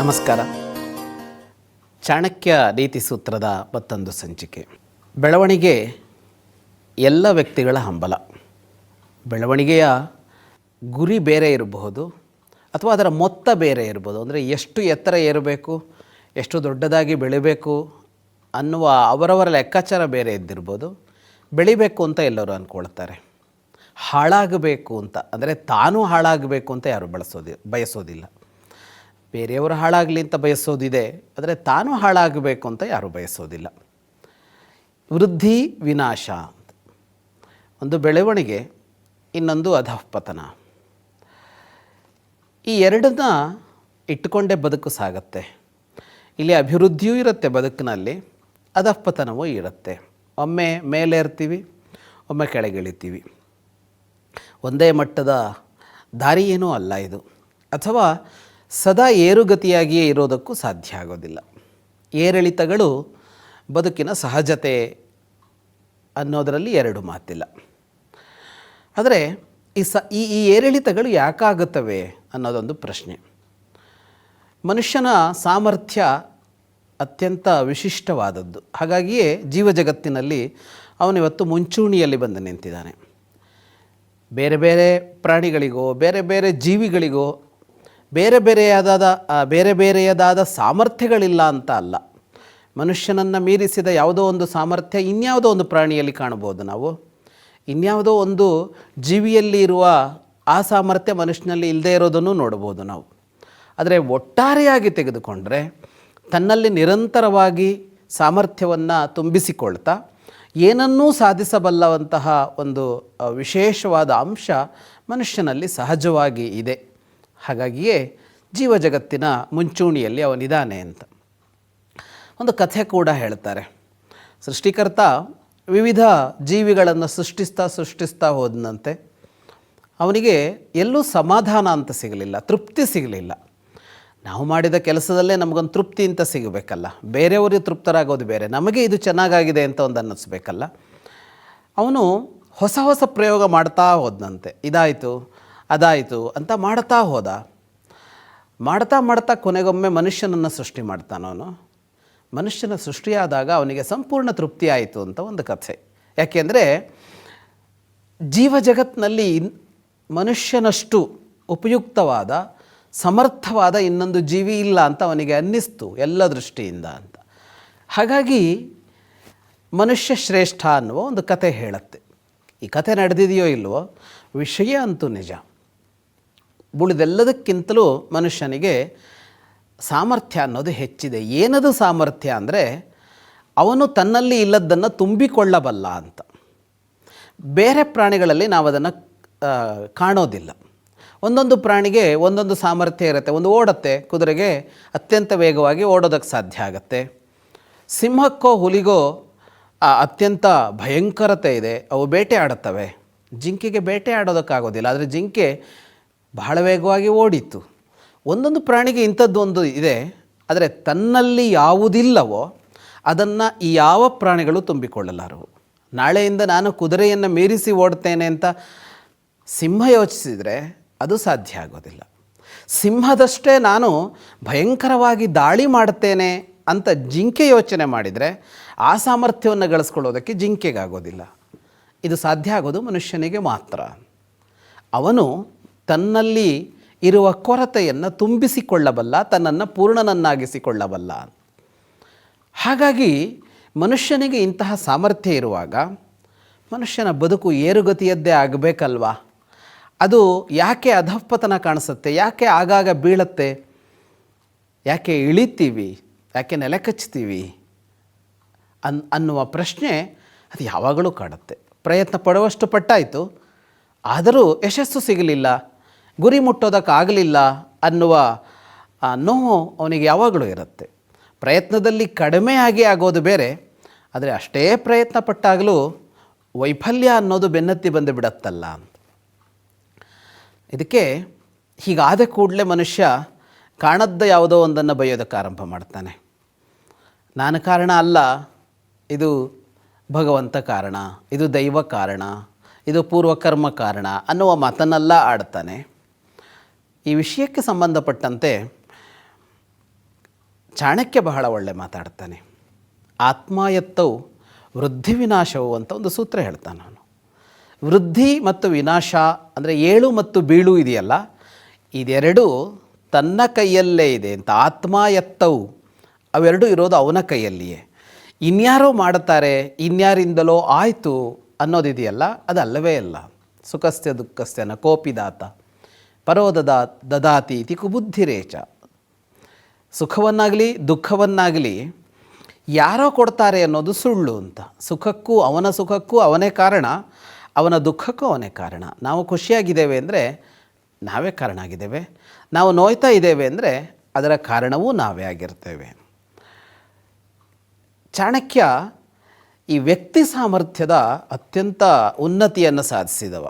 ನಮಸ್ಕಾರ. ಚಾಣಕ್ಯ ನೀತಿ ಸೂತ್ರದ ಮತ್ತೊಂದು ಸಂಚಿಕೆ. ಬೆಳವಣಿಗೆ ಎಲ್ಲ ವ್ಯಕ್ತಿಗಳ ಹಂಬಲ. ಬೆಳವಣಿಗೆಯ ಗುರಿ ಬೇರೆ ಇರಬಹುದು ಅಥವಾ ಅದರ ಮೊತ್ತ ಬೇರೆ ಇರ್ಬೋದು ಅಂದರೆ ಎಷ್ಟು ಎತ್ತರ ಏರಬೇಕು, ಎಷ್ಟು ದೊಡ್ಡದಾಗಿ ಬೆಳಿಬೇಕು ಅನ್ನುವ ಅವರವರ ಲೆಕ್ಕಾಚಾರ ಬೇರೆ ಇದ್ದಿರ್ಬೋದು ಬೆಳಿಬೇಕು ಅಂತ ಎಲ್ಲರೂ ಅಂದ್ಕೊಳ್ತಾರೆ. ಹಾಳಾಗಬೇಕು ಅಂತ, ಅಂದರೆ ತಾನು ಹಾಳಾಗಬೇಕು ಅಂತ ಯಾರು ಬಳಸೋದಿ, ಬಯಸೋದಿಲ್ಲ. ಬೇರೆಯವರು ಹಾಳಾಗಲಿ ಅಂತ ಬಯಸೋದಿದೆ, ಆದರೆ ತಾನು ಹಾಳಾಗಬೇಕು ಅಂತ ಯಾರೂ ಬಯಸೋದಿಲ್ಲ. ವೃದ್ಧಿ ವಿನಾಶ ಒಂದು ಬೆಳವಣಿಗೆ, ಇನ್ನೊಂದು ಅಧಃಪತನ. ಈ ಎರಡನ್ನ ಇಟ್ಟುಕೊಂಡೇ ಬದುಕು ಸಾಗತ್ತೆ. ಇಲ್ಲಿ ಅಭಿವೃದ್ಧಿಯೂ ಇರುತ್ತೆ ಬದುಕಿನಲ್ಲಿ, ಅಧಃಪತನವೂ ಇರುತ್ತೆ. ಒಮ್ಮೆ ಮೇಲೆ ಇರ್ತೀವಿ ಒಮ್ಮೆ ಕೆಳಗಿಳಿತೀವಿ. ಒಂದೇ ಮಟ್ಟದ ದಾರಿ ಏನೂ ಅಲ್ಲ ಇದು. ಅಥವಾ ಸದಾ ಏರುಗತಿಯಾಗಿಯೇ ಇರೋದಕ್ಕೂ ಸಾಧ್ಯ ಆಗೋದಿಲ್ಲ. ಏರಿಳಿತಗಳು ಬದುಕಿನ ಸಹಜತೆ ಅನ್ನೋದರಲ್ಲಿ ಎರಡು ಮಾತಿಲ್ಲ. ಆದರೆ ಈ ಸ, ಈ ಈ ಏರಿಳಿತಗಳು ಯಾಕಾಗುತ್ತವೆ ಅನ್ನೋದೊಂದು ಪ್ರಶ್ನೆ. ಮನುಷ್ಯನ ಸಾಮರ್ಥ್ಯ ಅತ್ಯಂತ ವಿಶಿಷ್ಟವಾದದ್ದು. ಹಾಗಾಗಿಯೇ ಜೀವ ಜಗತ್ತಿನಲ್ಲಿ ಅವನಿವತ್ತು ಮುಂಚೂಣಿಯಲ್ಲಿ ಬಂದು ನಿಂತಿದ್ದಾನೆ. ಬೇರೆ ಬೇರೆ ಪ್ರಾಣಿಗಳಿಗೋ, ಬೇರೆ ಬೇರೆ ಜೀವಿಗಳಿಗೋ ಬೇರೆ ಬೇರೆಯಾದ ಬೇರೆ ಬೇರೆಯದಾದ ಸಾಮರ್ಥ್ಯಗಳಿಲ್ಲ ಅಂತ ಅಲ್ಲ. ಮನುಷ್ಯನನ್ನು ಮೀರಿಸಿದ ಯಾವುದೋ ಒಂದು ಸಾಮರ್ಥ್ಯ ಇನ್ಯಾವುದೋ ಒಂದು ಪ್ರಾಣಿಯಲ್ಲಿ ಕಾಣ್ಬೋದು ನಾವು. ಇನ್ಯಾವುದೋ ಒಂದು ಜೀವಿಯಲ್ಲಿ ಇರುವ ಆ ಸಾಮರ್ಥ್ಯ ಮನುಷ್ಯನಲ್ಲಿ ಇಲ್ಲದೇ ಇರೋದನ್ನು ನೋಡ್ಬೋದು ನಾವು. ಆದರೆ ಒಟ್ಟಾರೆಯಾಗಿ ತೆಗೆದುಕೊಂಡರೆ ತನ್ನಲ್ಲಿ ನಿರಂತರವಾಗಿ ಸಾಮರ್ಥ್ಯವನ್ನು ತುಂಬಿಸಿಕೊಳ್ತಾ ಏನನ್ನೂ ಸಾಧಿಸಬಲ್ಲವಂತಹ ಒಂದು ವಿಶೇಷವಾದ ಅಂಶ ಮನುಷ್ಯನಲ್ಲಿ ಸಹಜವಾಗಿ ಇದೆ. ಹಾಗಾಗಿಯೇ ಜೀವ ಜಗತ್ತಿನ ಮುಂಚೂಣಿಯಲ್ಲಿ ಅವನಿದ್ದಾನೆ ಅಂತ. ಒಂದು ಕಥೆ ಕೂಡ ಹೇಳ್ತಾರೆ. ಸೃಷ್ಟಿಕರ್ತ ವಿವಿಧ ಜೀವಿಗಳನ್ನು ಸೃಷ್ಟಿಸ್ತಾ ಸೃಷ್ಟಿಸ್ತಾ ಹೋದನಂತೆ. ಅವನಿಗೆ ಎಲ್ಲೂ ಸಮಾಧಾನ ಅಂತ ಸಿಗಲಿಲ್ಲ, ತೃಪ್ತಿ ಸಿಗಲಿಲ್ಲ. ನಾವು ಮಾಡಿದ ಕೆಲಸದಲ್ಲೇ ನಮಗೊಂದು ತೃಪ್ತಿ ಅಂತ ಸಿಗಬೇಕಲ್ಲ. ಬೇರೆಯವರಿಗೆ ತೃಪ್ತರಾಗೋದು ಬೇರೆ, ನಮಗೆ ಇದು ಚೆನ್ನಾಗಾಗಿದೆ ಅಂತ ಒಂದು ಅನ್ನಿಸ್ಬೇಕಲ್ಲ. ಅವನು ಹೊಸ ಹೊಸ ಪ್ರಯೋಗ ಮಾಡ್ತಾ ಹೋದನಂತೆ. ಇದಾಯಿತು. ಅದಾಯಿತು ಅಂತ ಮಾಡ್ತಾ ಹೋದ. ಮಾಡ್ತಾ ಮಾಡ್ತಾ ಕೊನೆಗೊಮ್ಮೆ ಮನುಷ್ಯನನ್ನು ಸೃಷ್ಟಿ ಮಾಡ್ತಾನವನು ಮನುಷ್ಯನ ಸೃಷ್ಟಿಯಾದಾಗ ಅವನಿಗೆ ಸಂಪೂರ್ಣ ತೃಪ್ತಿ ಆಯಿತು ಅಂತ ಒಂದು ಕಥೆ. ಯಾಕೆಂದರೆ ಜೀವ ಜಗತ್ತಿನಲ್ಲಿ ಮನುಷ್ಯನಷ್ಟು ಉಪಯುಕ್ತವಾದ, ಸಮರ್ಥವಾದ ಇನ್ನೊಂದು ಜೀವಿ ಇಲ್ಲ ಅಂತ ಅವನಿಗೆ ಅನ್ನಿಸ್ತು ಎಲ್ಲ ದೃಷ್ಟಿಯಿಂದ ಅಂತ. ಹಾಗಾಗಿ ಮನುಷ್ಯ ಶ್ರೇಷ್ಠ ಅನ್ನುವ ಒಂದು ಕತೆ ಹೇಳುತ್ತೆ. ಈ ಕತೆ ನಡೆದಿದೆಯೋ ಇಲ್ವೋ ವಿಷಯ ಅಂತೂ ನಿಜ. ಉಳಿದೆಲ್ಲದಕ್ಕಿಂತಲೂ ಮನುಷ್ಯನಿಗೆ ಸಾಮರ್ಥ್ಯ ಅನ್ನೋದು ಹೆಚ್ಚಿದೆ. ಏನದು ಸಾಮರ್ಥ್ಯ ಅಂದರೆ ಅವನು ತನ್ನಲ್ಲಿ ಇಲ್ಲದ್ದನ್ನು ತುಂಬಿಕೊಳ್ಳಬಲ್ಲ ಅಂತ. ಬೇರೆ ಪ್ರಾಣಿಗಳಲ್ಲಿ ನಾವು ಅದನ್ನು ಕಾಣೋದಿಲ್ಲ. ಒಂದೊಂದು ಪ್ರಾಣಿಗೆ ಒಂದೊಂದು ಸಾಮರ್ಥ್ಯ ಇರುತ್ತೆ. ಒಂದು ಓಡುತ್ತೆ, ಕುದುರೆಗೆ ಅತ್ಯಂತ ವೇಗವಾಗಿ ಓಡೋದಕ್ಕೆ ಸಾಧ್ಯ ಆಗುತ್ತೆ. ಸಿಂಹಕ್ಕೋ, ಹುಲಿಗೋ ಅತ್ಯಂತ ಭಯಂಕರತೆ ಇದೆ. ಅವು ಬೇಟೆ ಆಡುತ್ತವೆ. ಜಿಂಕೆಗೆ ಬೇಟೆ ಆಡೋದಕ್ಕಾಗೋದಿಲ್ಲ. ಆದರೆ ಜಿಂಕೆ ಬಹಳ ವೇಗವಾಗಿ ಓಡಿತ್ತು. ಒಂದೊಂದು ಪ್ರಾಣಿಗೆ ಇಂಥದ್ದು ಒಂದು ಇದೆ, ಆದರೆ ತನ್ನಲ್ಲಿ ಯಾವುದಿಲ್ಲವೋ ಅದನ್ನು ಯಾವ ಪ್ರಾಣಿಗಳು ತುಂಬಿಕೊಳ್ಳಲಾರವು ನಾಳೆಯಿಂದ ನಾನು ಕುದುರೆಯನ್ನು ಮೀರಿಸಿ ಓಡ್ತೇನೆ ಅಂತ ಸಿಂಹ ಯೋಚಿಸಿದರೆ ಅದು ಸಾಧ್ಯ ಆಗೋದಿಲ್ಲ. ಸಿಂಹದಷ್ಟೇ ನಾನು ಭಯಂಕರವಾಗಿ ದಾಳಿ ಮಾಡ್ತೇನೆ ಅಂತ ಜಿಂಕೆ ಯೋಚನೆ ಮಾಡಿದರೆ ಆ ಸಾಮರ್ಥ್ಯವನ್ನು ಗಳಿಸ್ಕೊಳ್ಳೋದಕ್ಕೆ ಜಿಂಕೆಗಾಗೋದಿಲ್ಲ. ಇದು ಸಾಧ್ಯ ಆಗೋದು ಮನುಷ್ಯನಿಗೆ ಮಾತ್ರ. ಅವನು ತನ್ನಲ್ಲಿ ಇರುವ ಕೊರತೆಯನ್ನು ತುಂಬಿಸಿಕೊಳ್ಳಬಲ್ಲ, ತನ್ನನ್ನು ಪೂರ್ಣನನ್ನಾಗಿಸಿಕೊಳ್ಳಬಲ್ಲ. ಹಾಗಾಗಿ ಮನುಷ್ಯನಿಗೆ ಇಂತಹ ಸಾಮರ್ಥ್ಯ ಇರುವಾಗ ಮನುಷ್ಯನ ಬದುಕು ಏರುಗತಿಯದ್ದೇ ಆಗಬೇಕಲ್ವಾ? ಅದು ಯಾಕೆ ಅಧಃಪತನ ಕಾಣಿಸುತ್ತೆ? ಯಾಕೆ ಆಗಾಗ ಬೀಳತ್ತೆ? ಯಾಕೆ ಇಳಿತೀವಿ? ಯಾಕೆ ನೆಲೆ ಕಚ್ತೀವಿ ಅನ್, ಅನ್ನುವ ಪ್ರಶ್ನೆ ಅದು ಯಾವಾಗಲೂ ಕಾಡುತ್ತೆ. ಪ್ರಯತ್ನ ಪಡುವಷ್ಟು ಪಟ್ಟಾಯಿತು. ಆದರೂ ಯಶಸ್ಸು ಸಿಗಲಿಲ್ಲ. ಗುರಿ ಮುಟ್ಟೋದಕ್ಕಾಗಲಿಲ್ಲ ಅನ್ನುವ ನೋವು ಅವನಿಗೆ ಯಾವಾಗಲೂ ಇರುತ್ತೆ. ಪ್ರಯತ್ನದಲ್ಲಿ ಕಡಿಮೆ ಆಗಿ ಆಗೋದು ಬೇರೆ, ಆದರೆ ಅಷ್ಟೇ ಪ್ರಯತ್ನ ಪಟ್ಟಾಗಲೂ ವೈಫಲ್ಯ ಅನ್ನೋದು ಬೆನ್ನತ್ತಿ ಬಂದು ಬಿಡತ್ತಲ್ಲ ಇದಕ್ಕೆ ಹೀಗಾದ ಕೂಡಲೇ ಮನುಷ್ಯ ಕಾಣದ್ದ ಯಾವುದೋ ಒಂದನ್ನು ಬೈಯೋದಕ್ಕೆ ಆರಂಭ ಮಾಡ್ತಾನೆ. ನಾನು ಕಾರಣ ಅಲ್ಲ, ಇದು ಭಗವಂತ ಕಾರಣ, ಇದು ದೈವ ಕಾರಣ, ಇದು ಪೂರ್ವಕರ್ಮ ಕಾರಣ ಅನ್ನುವ ಮಾತನ್ನೆಲ್ಲ ಆಡ್ತಾನೆ. ಈ ವಿಷಯಕ್ಕೆ ಸಂಬಂಧಪಟ್ಟಂತೆ ಚಾಣಕ್ಯ ಬಹಳ ಒಳ್ಳೆ ಮಾತಾಡ್ತಾನೆ. ಆತ್ಮ ಎತ್ತವು ವೃದ್ಧಿ ವಿನಾಶವು ಅಂತ ಒಂದು ಸೂತ್ರ ಹೇಳ್ತಾನೆ ನಾನು ವೃದ್ಧಿ ಮತ್ತು ವಿನಾಶ ಅಂದರೆ ಏಳು ಮತ್ತು ಬೀಳು ಇದೆಯಲ್ಲ, ಇದೆರಡೂ ತನ್ನ ಕೈಯಲ್ಲೇ ಇದೆ ಅಂತ. ಆತ್ಮ ಎತ್ತವು ಅವೆರಡು ಇರೋದು ಅವನ ಕೈಯಲ್ಲಿಯೇ. ಇನ್ಯಾರೋ ಮಾಡುತ್ತಾರೆ, ಇನ್ಯಾರಿಂದಲೋ ಆಯಿತು ಅನ್ನೋದಿದೆಯಲ್ಲ, ಅದಲ್ಲವೇ ಅಲ್ಲ. ಸುಖಸ್ಯ ದುಃಖಸ್ಯನ ಕೋಪಿದಾತ ಪರೋದದಾ ದದಾತಿ ಇತಿ ಕುಬುದ್ಧಿರೇಚ. ಸುಖವನ್ನಾಗಲಿ ದುಃಖವನ್ನಾಗಲಿ ಯಾರೋ ಕೊಡ್ತಾರೆ ಅನ್ನೋದು ಸುಳ್ಳು ಅಂತ. ಸುಖಕ್ಕೂ ಅವನ ಸುಖಕ್ಕೂ ಅವನೇ ಕಾರಣ, ಅವನ ದುಃಖಕ್ಕೂ ಅವನೇ ಕಾರಣ. ನಾವು ಖುಷಿಯಾಗಿದ್ದೇವೆ ಅಂದರೆ ನಾವೇ ಕಾರಣ ಆಗಿದ್ದೇವೆ. ನಾವು ನೋಯ್ತಾ ಇದ್ದೇವೆ ಅಂದರೆ ಅದರ ಕಾರಣವೂ ನಾವೇ ಆಗಿರ್ತೇವೆ. ಚಾಣಕ್ಯ ಈ ವ್ಯಕ್ತಿ ಸಾಮರ್ಥ್ಯದ ಅತ್ಯಂತ ಉನ್ನತಿಯನ್ನು ಸಾಧಿಸಿದವ.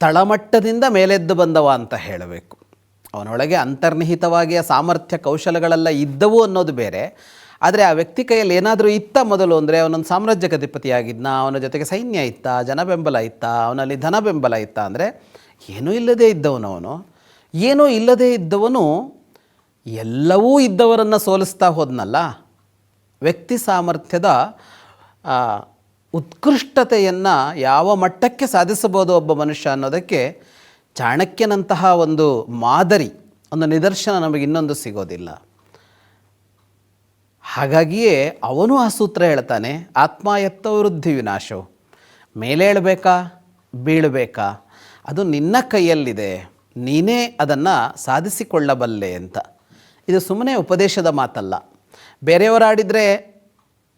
ತಳಮಟ್ಟದಿಂದ ಮೇಲೆದ್ದು ಬಂದವ ಅಂತ ಹೇಳಬೇಕು. ಅವನೊಳಗೆ ಅಂತರ್ನಿಹಿತವಾಗಿ ಆ ಸಾಮರ್ಥ್ಯ ಕೌಶಲಗಳೆಲ್ಲ ಇದ್ದವು ಅನ್ನೋದು ಬೇರೆ. ಆದರೆ ಆ ವ್ಯಕ್ತಿ ಕೈಯಲ್ಲಿ ಏನಾದರೂ ಇತ್ತ ಮೊದಲು ಅಂದರೆ ಅವನೊಂದು ಸಾಮ್ರಾಜ್ಯಕಧಿಪತಿಯಾಗಿದ್ನ ಅವನ ಜೊತೆಗೆ ಸೈನ್ಯ ಇತ್ತ ಜನ ಬೆಂಬಲ ಇತ್ತ, ಅವನಲ್ಲಿ ಧನ ಬೆಂಬಲ ಇತ್ತ ಅಂದರೆ ಏನೂ ಇಲ್ಲದೇ ಇದ್ದವನು ಅವನು ಏನೂ ಇಲ್ಲದೇ ಇದ್ದವನು ಎಲ್ಲವೂ ಇದ್ದವರನ್ನು ಸೋಲಿಸ್ತಾ ಹೋದ್ನಲ್ಲ. ವ್ಯಕ್ತಿ ಸಾಮರ್ಥ್ಯದ ಉತ್ಕೃಷ್ಟತೆಯನ್ನು ಯಾವ ಮಟ್ಟಕ್ಕೆ ಸಾಧಿಸಬಹುದು ಒಬ್ಬ ಮನುಷ್ಯ ಅನ್ನೋದಕ್ಕೆ ಚಾಣಕ್ಯನಂತಹ ಒಂದು ಮಾದರಿ, ಒಂದು ನಿದರ್ಶನ ನಮಗೆ ಇನ್ನೊಂದು ಸಿಗೋದಿಲ್ಲ. ಹಾಗಾಗಿಯೇ ಅವನು ಆ ಸೂತ್ರ ಹೇಳ್ತಾನೆ ಆತ್ಮ ಎತ್ತ ವೃದ್ಧಿ ವಿನಾಶವು ಮೇಲೇಳಬೇಕಾ ಬೀಳಬೇಕಾ? ಅದು ನಿನ್ನ ಕೈಯಲ್ಲಿದೆ, ನೀನೇ ಅದನ್ನು ಸಾಧಿಸಿಕೊಳ್ಳಬಲ್ಲೆ ಅಂತ. ಇದು ಸುಮ್ಮನೆ ಉಪದೇಶದ ಮಾತಲ್ಲ. ಬೇರೆಯವರಾಡಿದರೆ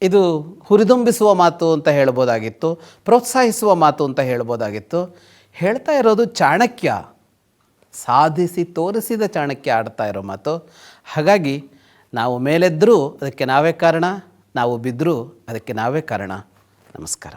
ಇದು ಹುರಿದುಂಬಿಸುವ ಮಾತು ಅಂತ ಹೇಳ್ಬೋದಾಗಿತ್ತು, ಪ್ರೋತ್ಸಾಹಿಸುವ ಮಾತು ಅಂತ ಹೇಳ್ಬೋದಾಗಿತ್ತು. ಹೇಳ್ತಾ ಇರೋದು ಚಾಣಕ್ಯ, ಸಾಧಿಸಿ ತೋರಿಸಿದ ಚಾಣಕ್ಯ ಆಡ್ತಾ ಇರೋ ಮಾತು. ಹಾಗಾಗಿ ನಾವು ಮೇಲೆದ್ದರೂ ಅದಕ್ಕೆ ನಾವೇ ಕಾರಣ, ನಾವು ಬಿದ್ದರೂ ಅದಕ್ಕೆ ನಾವೇ ಕಾರಣ. ನಮಸ್ಕಾರ.